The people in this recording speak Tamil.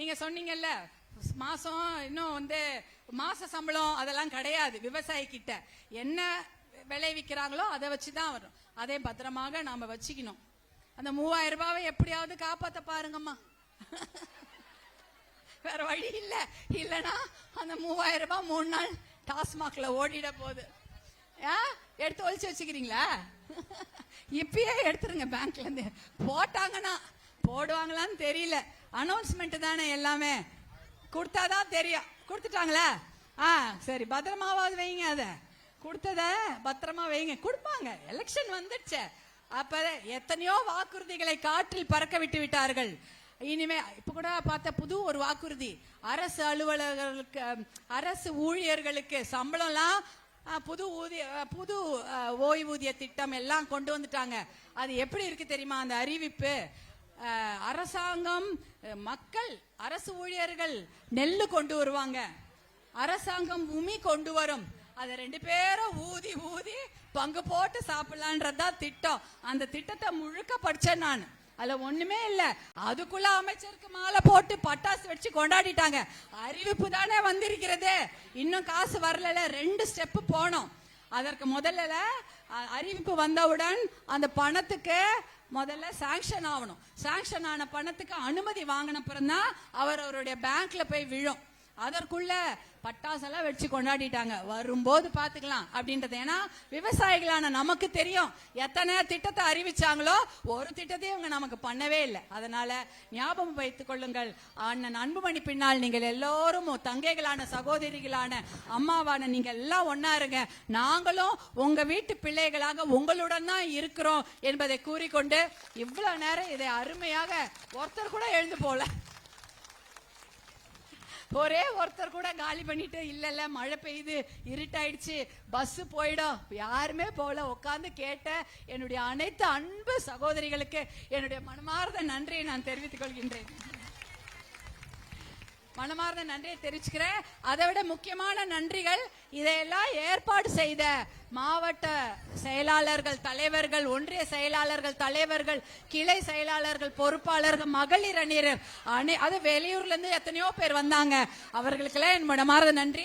நீங்க சொன்னீங்கல்ல மாசம் இன்னும் வந்து மாச சம்பளம் அதெல்லாம் கிடையாது விவசாயி கிட்ட என்ன விளைவிக்கிறாங்களோ அதை வச்சு தான் வரும். அதே பத்திரமாக நாம வச்சுக்கணும். அந்த மூவாயிரம் ரூபாவை எப்படியாவது காப்பாத்த பாருங்கம்மா. வேற வழி இல்ல. இல்லனா அந்த மூவாயிரம் ரூபாய் மூணு நாள் டாஸ்மாக்ல ஓடிட போகுது. ஆ? எடுத்து ஒழிச்சு வச்சுக்கிறீங்களா? இப்பயே எடுத்துருங்க பேங்க்ல இருந்து. போட்டாங்கன்னா போடுவாங்களான்னு தெரியல. அனௌன்ஸ்மெண்ட் தானே எல்லாமே. கொடுத்தாதான் தெரியும். கொடுத்துட்டாங்களா? ஆ சரி பத்திரமாவாது வைங்க அத. கொடுத்தத பத்திரமா வைங்க. கொடுப்பாங்க. எலெக்ஷன் வந்துடுச்சே. அப்ப எத்தனையோ வாக்குறுதிகளை காற்றில் பறக்க விட்டு விட்டார்கள். இனிமே இப்ப கூட பார்த்த புது ஒரு வாக்குறுதி. அரசு அலுவலர்களுக்கு அரசு ஊழியர்களுக்கு சம்பளம்லாம் புது ஊதிய புது ஓய்வூதிய திட்டம் எல்லாம் கொண்டு வந்துட்டாங்க. அது எப்படி இருக்கு தெரியுமா? அந்த அறிவிப்பு. அரசாங்கம் மக்கள் அரசு ஊழியர்கள் நெல்லு கொண்டு வருவாங்க. அரசாங்கம் உமி கொண்டு வரும். அதை ரெண்டு பேரும் ஊதி ஊதி பங்கு போட்டு சாப்பிடலான்றதுதான் திட்டம். அந்த திட்டத்தை முழுக்க படிச்சேன் நான். அதுல ஒண்ணுமே இல்ல. அதுக்குள்ள அமைச்சருக்கு மாலை போட்டு பட்டாசு வச்சு கொண்டாடிட்டாங்க. அறிவிப்பு தானே வந்திருக்கிறது. இன்னும் காசு வரல ரெண்டு ஸ்டெப் போனோம். அதற்கு முதல்ல அ- அறிவிப்பு வந்தவுடன் அந்த பணத்துக்கு முதல்ல சாங்ஷன் ஆகணும். சாங்ஷன் ஆன பணத்துக்கு அனுமதி வாங்கின பிறந்தான் அவர் அவருடைய பேங்க்ல போய் விழும். அதற்குள்ள பட்டாசெல்லாம் வச்சு கொண்டாடிட்டாங்க. வரும்போது பாத்துக்கலாம் அப்படின்றது. ஏன்னா விவசாயிகளான நமக்கு தெரியும். எத்தனை திட்டத்தை அறிவிச்சாங்களோ ஒரு திட்டத்தையும் இவங்க நமக்கு பண்ணவே இல்லை. அதனால ஞாபகம் வைத்துக் கொள்ளுங்கள். அண்ணன் அன்புமணி பின்னால் நீங்கள் எல்லோரும் தங்கைகளான சகோதரிகளான அம்மாவான நீங்க எல்லாம் ஒன்னா இருங்க. நாங்களும் உங்க வீட்டு பிள்ளைகளாக உங்களுடன் தான் இருக்கிறோம் என்பதை கூறிக்கொண்டு இவ்வளவு நேரம் இதை அருமையாக ஒருத்தர் கூட எழுந்து போல ஒரே ஒருத்தர் கூட காலி பண்ணிட்டு இல்ல இல்ல மழை பெய்யுது இருட்டாயிடுச்சு பஸ் போயிடும். யாருமே போல உட்காந்து கேட்ட என்னுடைய அனைத்து அன்பு சகோதரிகளுக்கு என்னுடைய மனமார்ந்த நன்றியை நான் தெரிவித்துக் கொள்கின்றேன். மனமார்ந்த நன்றியை தெரிவிச்சுக்கிறேன். அதை விட முக்கியமான நன்றிகள் இதையெல்லாம் ஏற்பாடு செய்த மாவட்ட செயலாளர்கள் தலைவர்கள் ஒன்றிய செயலாளர்கள் தலைவர்கள் கிளை செயலாளர்கள் பொறுப்பாளர்கள் மகளிர் அணியர் அணி அது வெளியூர்ல இருந்து எத்தனையோ பேர் வந்தாங்க. அவர்களுக்கெல்லாம் என் மனமார்ந்த நன்றி.